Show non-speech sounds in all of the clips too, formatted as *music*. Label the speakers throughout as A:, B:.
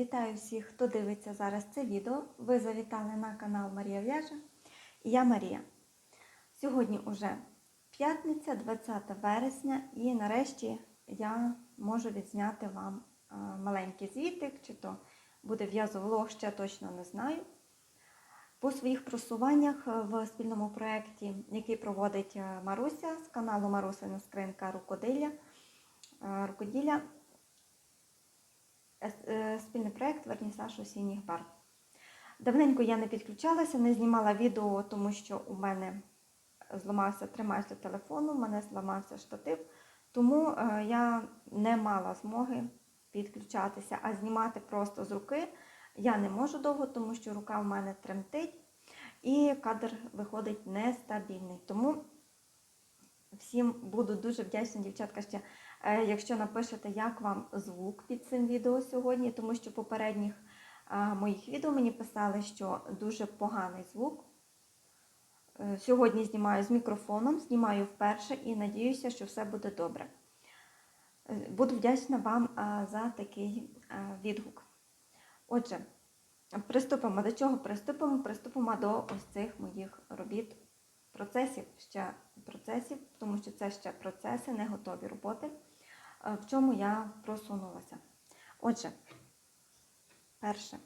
A: Вітаю всіх, хто дивиться зараз це відео. Ви завітали на канал Марія В'яжа. І я Марія. Сьогодні уже п'ятниця, 20 вересня, і нарешті я можу відзняти вам е, маленький звітик, чи то буде в'язовлог, ще точно не знаю. По своїх просуваннях в спільному проєкті, який проводить е, Маруся з каналу Марусина Скринка Рукодилля. е, Рукоділля Е, е, спільний проєкт Вернісаж осінніх барв. Давненько я не підключалася, не знімала відео, тому що у мене зламався тримач до телефону, у мене зламався штатив, тому е, я не мала змоги підключатися, а знімати просто з руки я не можу довго, тому що рука в мене тремтить і кадр виходить нестабільний. Тому всім буду дуже вдячна, дівчатка, ще Е, Якщо напишете, як вам звук під цим відео сьогодні, тому що попередніх моїх відео мені писали, що дуже поганий звук. Е, Сьогодні знімаю з мікрофоном, знімаю вперше і надіюся, що все буде добре. Е, Буду вдячна вам за такий відгук. Отже, приступимо до чого? Приступимо, приступимо до ось цих моїх робіт, процесів, ще процесів, тому що це ще процеси, не готові роботи в чому я просунулася. Отже, перше,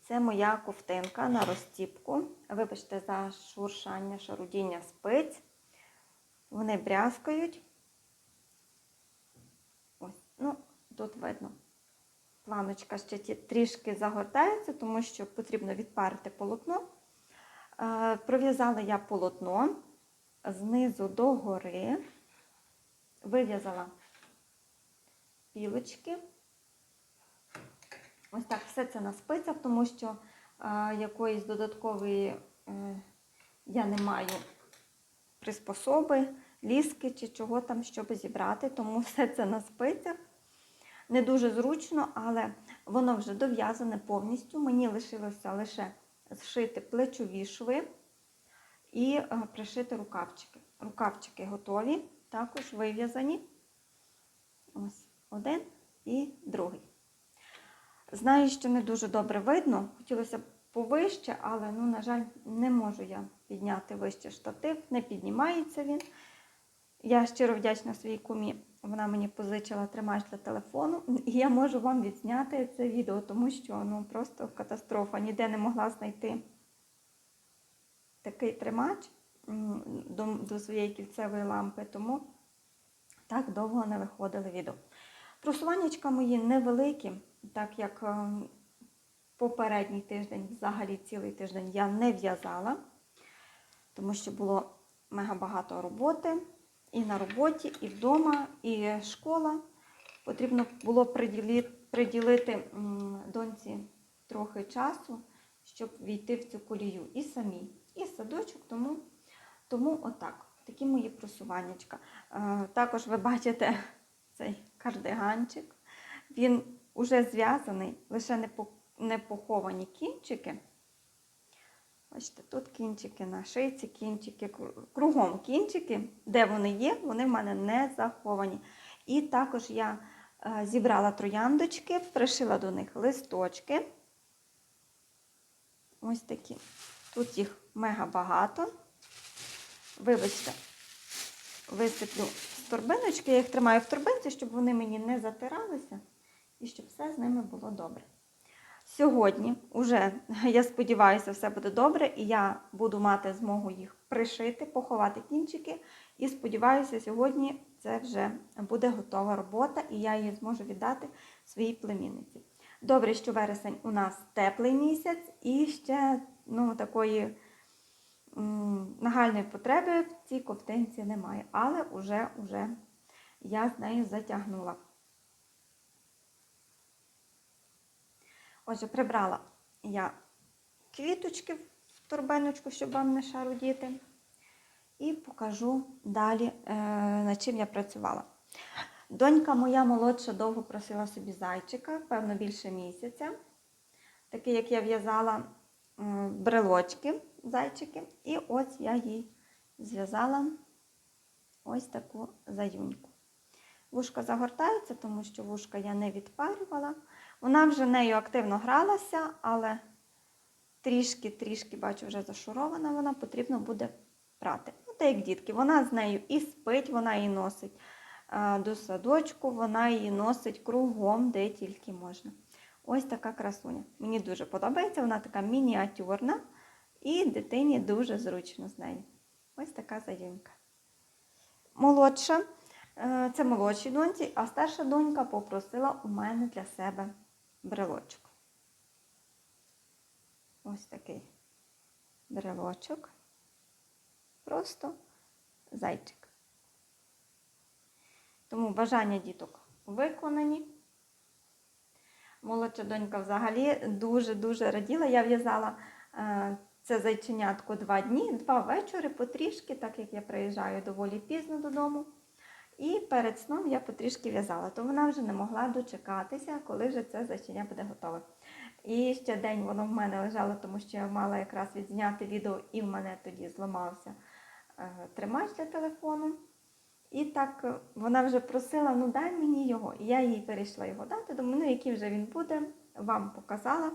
A: це моя ковтинка на розтіпку. Вибачте, за шуршання, шарудіння спиць. Вони брязкають. Ось, ну, тут видно. Планочка ще трішки загортається, тому що потрібно відпарити полотно. Пров'язала я полотно знизу до гори, вив'язала пілочки. Ось так, все це на спицях, тому що якоїсь додаткової е, я не маю приспособи, ліски чи чого там, щоб зібрати, тому *laughs* все це на спицях. Не дуже зручно, але воно вже дов'язане повністю. Мені лишилося лише зшити плечові шви і е, пришити рукавчики. Рукавчики готові, також вив'язані. Ось один і другий. Знаю, що не дуже добре видно. Хотілося б повище, але, ну, на жаль, не можу я підняти вище штатив, не піднімається він. Я щиро вдячна своїй кумі. Вона мені позичила тримач для телефону, і я можу вам відзняти це відео, тому що ну, просто катастрофа. Ніде не могла знайти такий тримач до, до своєї кільцевої лампи, тому так довго не виходили відео. Просуваннячка мої невеликі, так як е, попередній тиждень, взагалі цілий тиждень я не в'язала, тому що було мега багато роботи. І на роботі, і вдома, і школа. Потрібно було приділити, доньці трохи часу, щоб війти в цю колію. І самі, і садочок, тому, тому отак. Такі мої просуваннячка. Е, також ви бачите *laughs* цей кардиганчик. Він уже зв'язаний, лише не поховані кінчики. Бачите, тут кінчики на шийці, кінчики, кругом кінчики, де вони є, вони в мене не заховані. І також я е, зібрала трояндочки, пришила до них листочки. Ось такі. Тут їх мега багато. Вибачте, висиплю торбиночки, я їх тримаю в торбинці, щоб вони мені не затиралися і щоб все з ними було добре. Сьогодні, вже, *laughs* я сподіваюся, все буде добре, і я буду мати змогу їх пришити, поховати кінчики. І сподіваюся, сьогодні це вже буде готова робота, і я її зможу віддати своїй племінниці. Добре, що вересень у нас теплий місяць, і ще ну, такої нагальної потреби в цій ковтинці немає, але вже, вже я з нею затягнула. Отже, прибрала я квіточки в торбиночку, щоб вам не шарудіти. І покажу далі, е, над чим я працювала. Донька моя молодша довго просила собі зайчика, певно, більше місяця. Такий, як я в'язала брелочки зайчики. І ось я їй зв'язала ось таку заюньку. Вушка загортаються, тому що вушка я не відпарювала. Вона вже нею активно гралася, але трішки-трішки, бачу, вже зашурована вона, потрібно буде прати. Ну, та як дітки, вона з нею і спить, вона її носить до садочку, вона її носить кругом, де тільки можна. Ось така красуня. Мені дуже подобається, вона така мініатюрна і дитині дуже зручно з нею. Ось така заїмка. Молодша, е, це молодшій доньці, а старша донька попросила у мене для себе брелочок. Ось такий брелочок. Просто зайчик. Тому бажання діток виконані. Молодша донька взагалі дуже-дуже раділа. Я в'язала е, це зайченятко два дні, два вечори потрішки, так як я приїжджаю доволі пізно додому. І перед сном я потрішки в'язала, то вона вже не могла дочекатися, коли вже це зайченя буде готове. І ще день воно в мене лежало, тому що я мала якраз відзняти відео, і в мене тоді зламався е, тримач для телефону. І так е, вона вже просила, ну дай мені його. І я їй вирішила його дати. Думаю, ну який вже він буде, вам показала.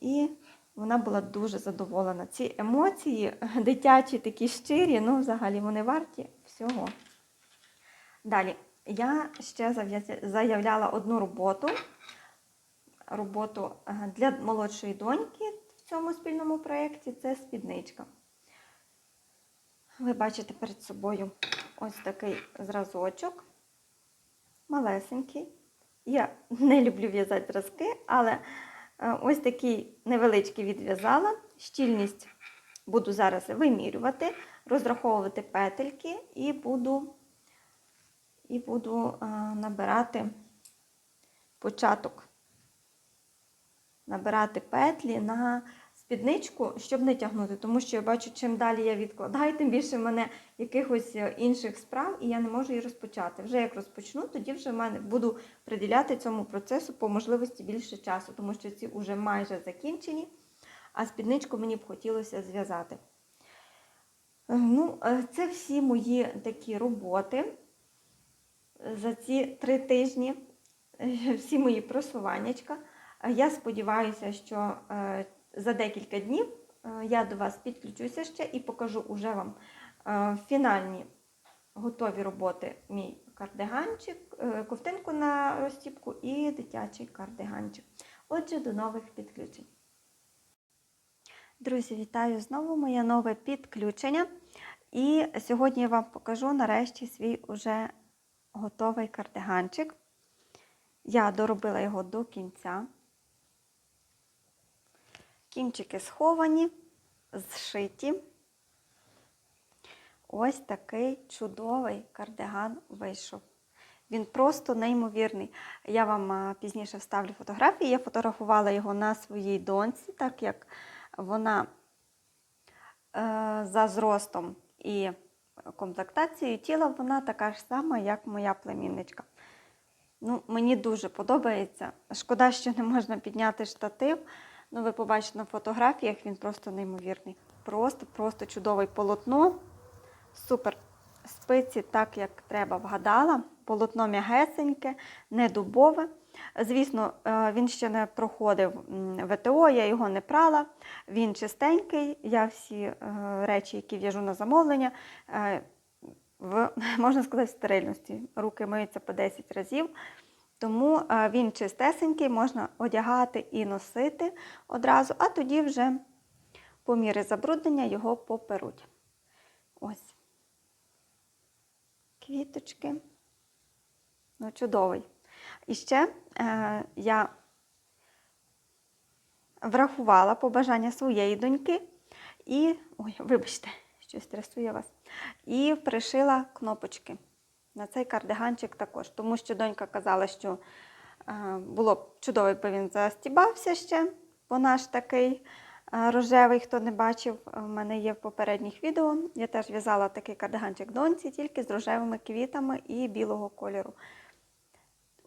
A: І вона була дуже задоволена. Ці емоції, дитячі, такі щирі, ну, взагалі вони варті всього. Далі, я ще заявляла одну роботу. Роботу е, для молодшої доньки в цьому спільному проєкті це спідничка. Ви бачите перед собою ось такий зразочок, малесенький. Я не люблю в'язати зразки, але е, ось такий невеличкий відв'язала. Щільність буду зараз вимірювати, розраховувати петельки і буду, і буду е, набирати початок. Набирати петлі на спідничку, щоб не тягнути, тому що я бачу, чим далі я відкладаю, *laughs* тим більше в мене якихось е, інших справ, і я не можу її розпочати. Вже як розпочну, тоді вже в мене буду приділяти цьому процесу по можливості більше часу, тому що ці вже майже закінчені, а спідничку мені б хотілося зв'язати. Е, Ну, це всі мої такі роботи за ці три тижні, е, всі мої просуваннячка. Я сподіваюся, що е, за декілька днів е, я до вас підключуся ще і покажу уже вам фінальні готові роботи мій кардиганчик, ковтинку на розтіпку і дитячий кардиганчик. Отже, до нових підключень. Друзі, вітаю знову моє нове підключення. І сьогодні я вам покажу нарешті свій уже готовий кардиганчик. Я доробила його до кінця. Кінчики сховані, зшиті. Ось такий чудовий кардиган вийшов. Він просто неймовірний. Я вам пізніше вставлю фотографії. Я фотографувала його на своїй доньці, так як вона е, за зростом і комплектацією тіла вона така ж сама, як моя племінничка. Ну, мені дуже подобається. Шкода, що не можна підняти штатив. Ну, ви побачите на фотографіях, він просто неймовірний. Просто, просто чудовий полотно. Супер. Спиці так, як треба, вгадала. Полотно м'ягесеньке, не дубове. Звісно, е, він ще не проходив ВТО, я його не прала. Він чистенький. Я всі е, речі, які в'яжу на замовлення, е, в, *laughs* можна сказати, в стерильності. Руки миються по 10 разів. Тому він чистесенький, можна одягати і носити одразу, а тоді вже по мірі забруднення його поперуть. Ось. Квіточки. Ну, чудовий. І ще е, я врахувала побажання своєї доньки і. Ой, вибачте, щось стресує вас. І пришила кнопочки на цей кардиганчик також. Тому що донька казала, що е, було б чудово, якби він застібався ще, бо наш такий е, рожевий, хто не бачив, в мене є в попередніх відео. Я теж в'язала такий кардиганчик доньці, тільки з рожевими квітами і білого кольору.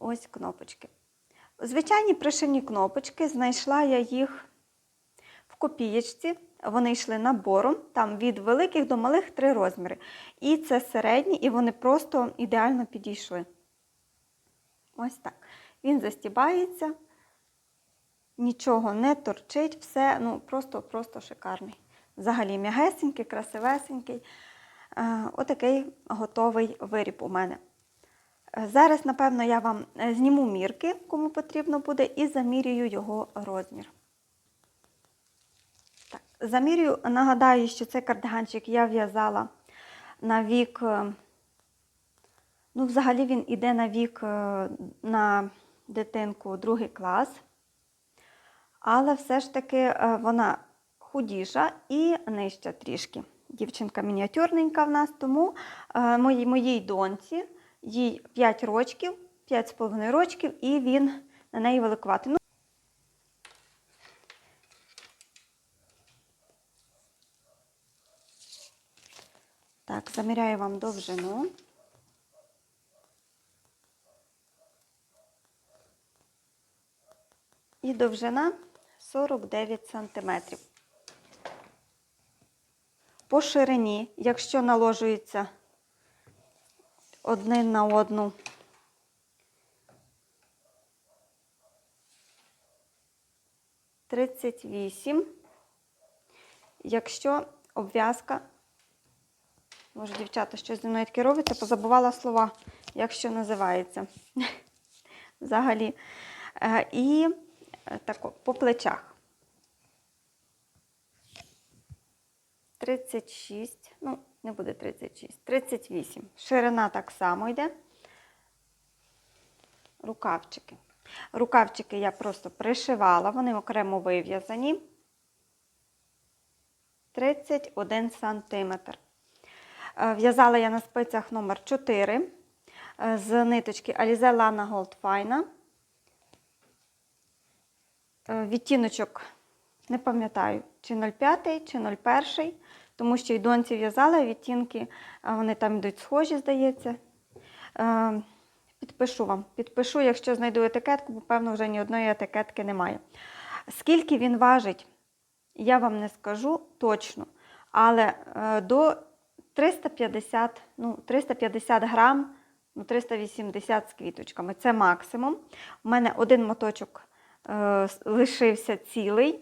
A: Ось кнопочки. Звичайні пришивні кнопочки, знайшла я їх в копієчці. Вони йшли набором, там від великих до малих три розміри. І це середні, і вони просто ідеально підійшли. Ось так. він застібається, нічого не торчить, все ну, просто-просто шикарний. Взагалі м'ягесенький, красивесенький. Е, Отакий готовий виріб у мене. Зараз, напевно, я вам е, зніму мірки, кому потрібно буде, і замірюю його розмір. Так, замірюю, нагадаю, що цей кардиганчик я в'язала на вік. е, Ну, взагалі він іде на вік е, на дитинку другий клас. Але все ж таки вона худіша і нижча трішки. Дівчинка мініатюрненька в нас, тому моїй, моїй доньці, їй 5 рочків, 5,5 рочків, і він на неї великуватий. Ну, так, заміряю вам довжину. І довжина 49 см. По ширині, якщо наложується один на одну, тридцять вісім. Якщо обв'язка, може, дівчата, щось зі мною таке робиться, позабувала слова, як що називається. *laughs* Взагалі. Е, І е, тако, по плечах. 36, ну, не буде 36, 38. Ширина так само йде. Рукавчики. Рукавчики я просто пришивала, вони окремо вив'язані. 31 сантиметр. Е, В'язала я на спицях номер 4 е, з ниточки Alize Lana Gold. Е, Відтіночок не пам'ятаю, чи 0,5, чи 0,1, тому що й доньці в'язала відтінки, вони там йдуть схожі, здається. Е, Підпишу вам. Підпишу, якщо знайду етикетку, бо, певно, вже ні одної етикетки немає. Скільки він важить, я вам не скажу точно, але е, до 350, ну, 350 грам, ну, 380 з квіточками. Це максимум. У мене один моточок е, лишився цілий.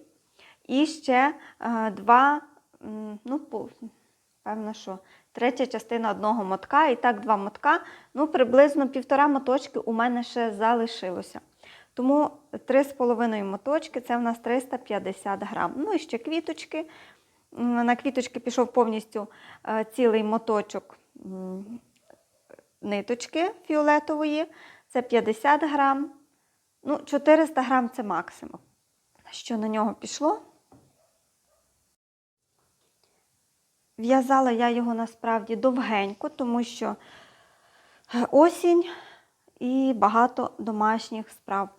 A: І ще е, два, ну, певно, що третя частина одного мотка. І так, два мотка. Ну, приблизно півтора моточки у мене ще залишилося. Тому 3,5 моточки це в нас 350 грам. Ну і ще квіточки. На квіточки пішов повністю е, цілий моточок ниточки фіолетової. Це 50 грам. Ну, 400 грам це максимум. Що на нього пішло? В'язала я його насправді довгенько, тому що е, осінь і багато домашніх справ.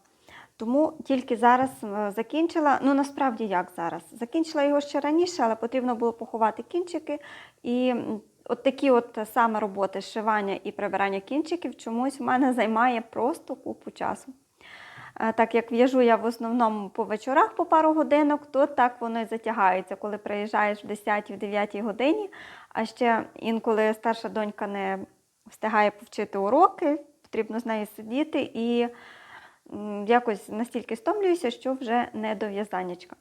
A: Тому тільки зараз е, закінчила. Ну, насправді як зараз? Закінчила його ще раніше, але потрібно було поховати кінчики. І от такі от саме роботи зшивання і прибирання кінчиків чомусь в мене займає просто купу часу. Так як в'яжу я в основному по вечорах по пару годинок, то так воно і затягається, коли приїжджаєш в 10-9 годині, а ще інколи старша донька не встигає повчити уроки, потрібно з нею сидіти і якось настільки стомлююся, що вже не до в'язаннячка.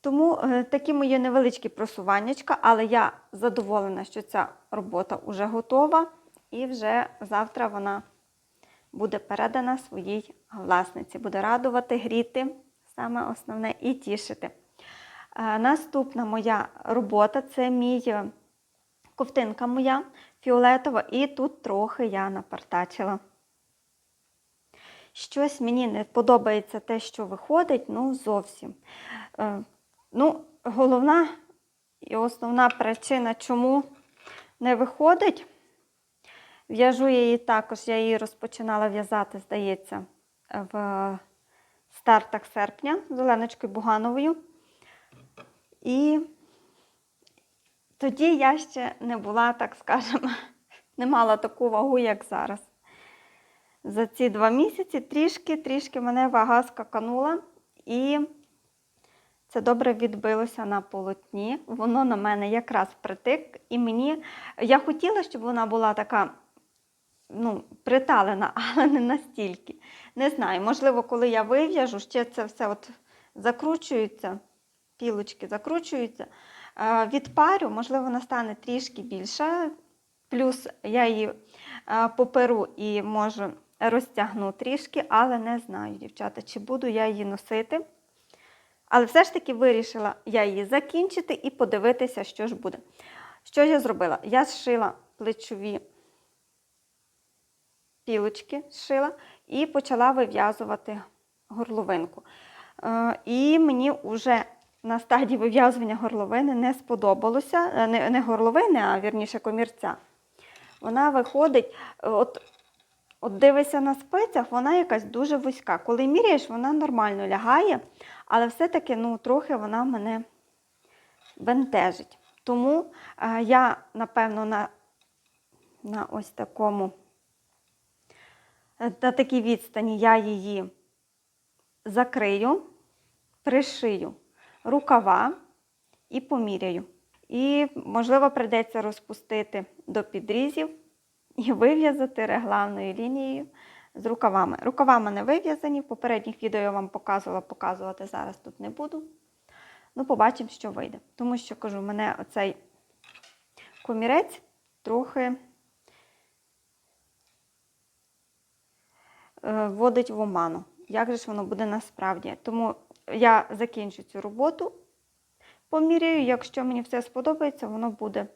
A: Тому е, такі мої невеличкі просуваннячка, але я задоволена, що ця робота вже готова, і вже завтра вона буде передана своїй власниці. Буде радувати, гріти, саме основне, і тішити. Е, Наступна моя робота це мій е, ковтинка моя фіолетова, і тут трохи я напартачила. Щось мені не подобається те, що виходить, ну зовсім. Е, Ну, головна і основна причина, чому не виходить. В'яжу її також, я її розпочинала в'язати, здається, в стартах серпня з Оленочкою Бугановою. І тоді я ще не була, так скажемо, *laughs* не мала таку вагу, як зараз. За ці два місяці трішки-трішки мене вага скаканула, і це добре відбилося на полотні. Воно на мене якраз притик, і мені я хотіла, щоб вона була така ну, приталена, *laughs* але не настільки. Не знаю, можливо, коли я вив'яжу, ще це все от закручується, пілочки закручуються. Е, Відпарю, можливо, вона стане трішки більша. Плюс я її е, поперу і можу розтягну трішки, але не знаю, дівчата, чи буду я її носити. Але все ж таки вирішила я її закінчити і подивитися, що ж буде. Що я зробила? Я зшила плечові пілочки, зшила і почала вив'язувати горловинку. Е, І мені вже на стадії вив'язування горловини не сподобалося, е, не, не горловини, а вірніше комірця. Вона виходить, е, от, от дивишся на спицях, вона якась дуже вузька. Коли міряєш, вона нормально лягає, але все-таки ну, трохи вона мене бентежить. Тому я, напевно, на, на ось такому, на такій відстані я її закрию, пришию рукава і поміряю. І, можливо, прийдеться розпустити до підрізів і вив'язати регланною лінією з рукавами. Рукава в мене вив'язані. В попередніх відео я вам показувала, показувати зараз тут не буду. Ну, побачимо, що вийде. Тому що кажу, мене оцей комірець трохи вводить в оману. Як же ж воно буде насправді? Тому я закінчу цю роботу, поміряю, якщо мені все сподобається, воно буде,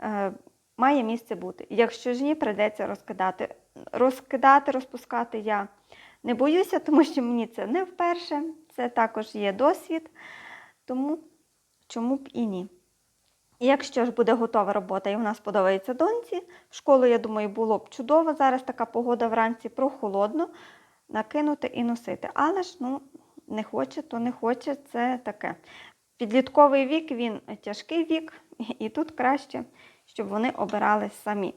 A: е, має місце бути. Якщо ж ні, прийдеться розкидати. Розкидати, розпускати я не боюся, тому що мені це не вперше, це також є досвід, тому чому б і ні. Якщо ж буде готова робота і вона сподобається доньці, в школу, я думаю, було б чудово. Зараз така погода вранці прохолодно, накинути і носити. Але ж ну, не хоче, то не хоче, це таке. Підлітковий вік, він тяжкий вік, і тут краще, щоб вони обирали самі.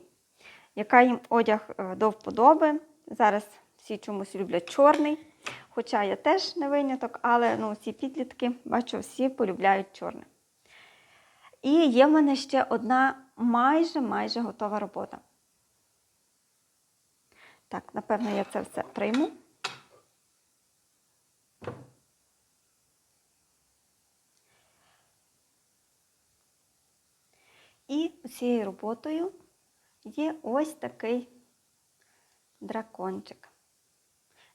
A: Яка їм одяг е, до вподоби. Зараз всі чомусь люблять чорний, хоча я теж не виняток, але ну, всі підлітки, бачу, всі полюбляють чорне. І є в мене ще одна майже майже готова робота. Так, напевно, я це все прийму. І цією роботою є ось такий дракончик.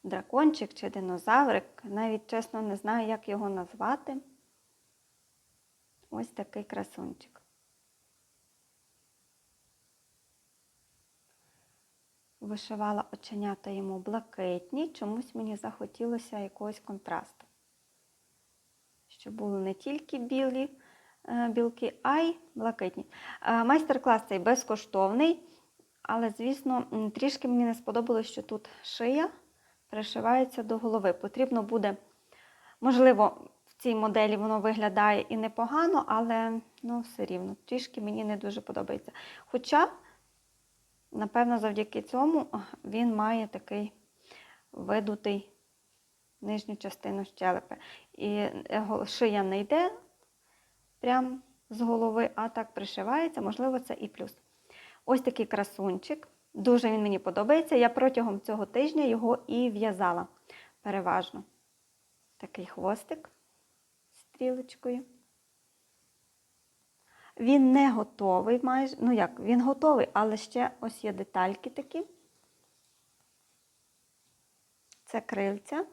A: Дракончик чи динозаврик, навіть чесно не знаю, як його назвати. Ось такий красунчик. Вишивала оченята йому блакитні, чомусь мені захотілося якогось контрасту. Щоб були не тільки білі е, білки, а й блакитні. Е, Майстер-клас цей безкоштовний, але, звісно, трішки мені не сподобалось, що тут шия пришивається до голови. Потрібно буде, можливо, в цій моделі воно виглядає і непогано, але ну, все рівно, трішки мені не дуже подобається. Хоча, напевно, завдяки цьому він має такий видутий нижню частину щелепи. І шия не йде прямо з голови, а так пришивається, можливо, це і плюс. Ось такий красунчик. Дуже він мені подобається. Я протягом цього тижня його і в'язала переважно. Такий хвостик стрілочкою. Він не готовий майже. Ну як, він готовий, але ще ось є детальки такі. Це крильця.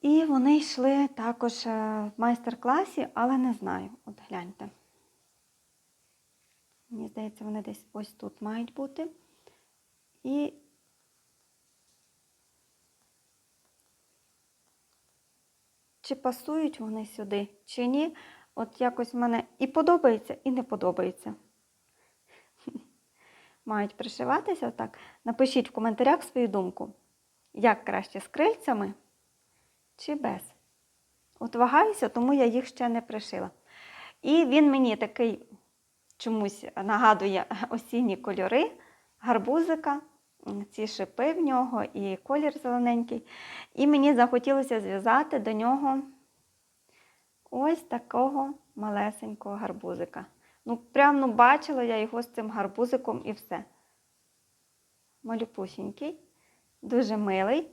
A: І вони йшли також е, в майстер-класі, але не знаю. От гляньте. Мені здається, вони десь ось тут мають бути. І чи пасують вони сюди, чи ні. От якось в мене і подобається, і не подобається. *laughs* Мають пришиватися так. Напишіть в коментарях свою думку, як краще з крильцями чи без. От вагаюся, тому я їх ще не пришила. І він мені такий чомусь нагадує осінні кольори гарбузика, ці шипи в нього і колір зелененький. І мені захотілося зв'язати до нього ось такого малесенького гарбузика. Ну, прям ну, бачила я його з цим гарбузиком і все. малюпусінький, дуже милий.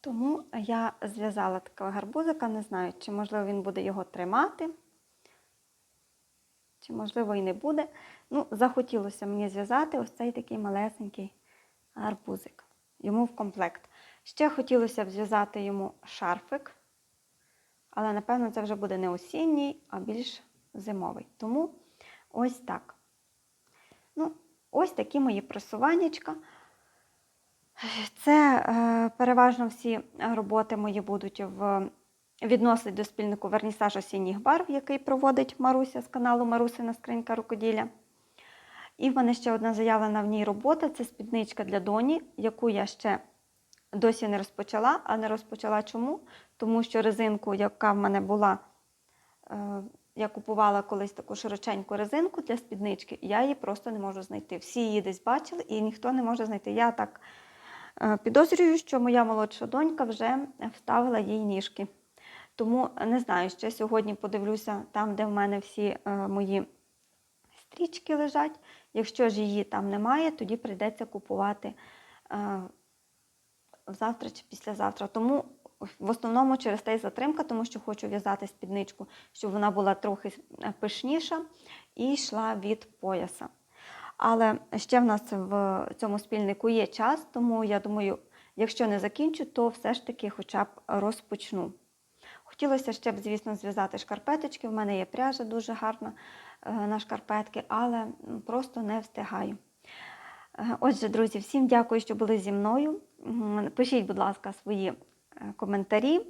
A: Тому я зв'язала такого гарбузика, не знаю, чи можливо він буде його тримати, чи можливо і не буде. Ну, захотілося мені зв'язати ось цей такий малесенький гарбузик. Йому в комплект. Ще хотілося б зв'язати йому шарфик, але напевно це вже буде не осінній, а більш зимовий. Тому ось так. Ну, ось такі мої просуваннячка. Це е, переважно всі роботи мої будуть в відносить до спільнику Вернісаж осінніх барв, який проводить Маруся з каналу Марусина Скринька рукоділля. І в мене ще одна заявлена в ній робота це спідничка для доні, яку я ще досі не розпочала. А не розпочала чому? Тому що резинку, яка в мене була, е, я купувала колись таку широченьку резинку для спіднички, і я її просто не можу знайти. Всі її десь бачили, і ніхто не може знайти. Я так е, підозрюю, що моя молодша донька вже вставила їй ніжки. Тому не знаю, ще сьогодні подивлюся там, де в мене всі е, мої стрічки лежать. Якщо ж її там немає, тоді прийдеться купувати е, завтра чи післязавтра. Тому в основному через те затримка, тому що хочу в'язати спідничку, щоб вона була трохи е, пишніша і йшла від пояса. Але ще в нас в цьому спільнику є час, тому я думаю, якщо не закінчу, то все ж таки хоча б розпочну. Хотілося ще б, звісно, зв'язати шкарпеточки. В мене є пряжа дуже гарна е, на шкарпетки, але просто не встигаю. Е, Отже, друзі, всім дякую, що були зі мною. Пишіть, будь ласка, свої е, коментарі,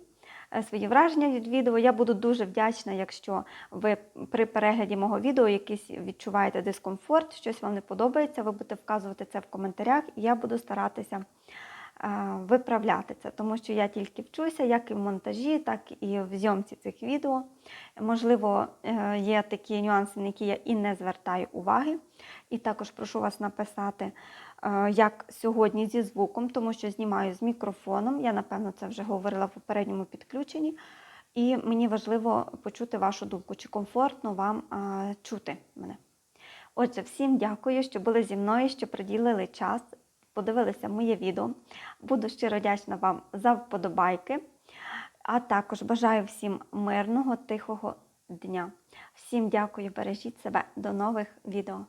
A: свої враження від відео. Я буду дуже вдячна, якщо ви при перегляді мого відео якийсь відчуваєте дискомфорт, щось вам не подобається, ви будете вказувати це в коментарях, і я буду старатися виправляти це, тому що я тільки вчуся, як і в монтажі, так і в зйомці цих відео. Можливо, е, є такі нюанси, на які я і не звертаю уваги. І також прошу вас написати, е, як сьогодні зі звуком, тому що знімаю з мікрофоном. Я, напевно, це вже говорила в попередньому підключенні. І мені важливо почути вашу думку, чи комфортно вам чути мене. Отже, всім дякую, що були зі мною, що приділили час, подивилися моє відео. Буду щиро вдячна вам за вподобайки. А також бажаю всім мирного, тихого дня. Всім дякую, бережіть себе. До нових відео.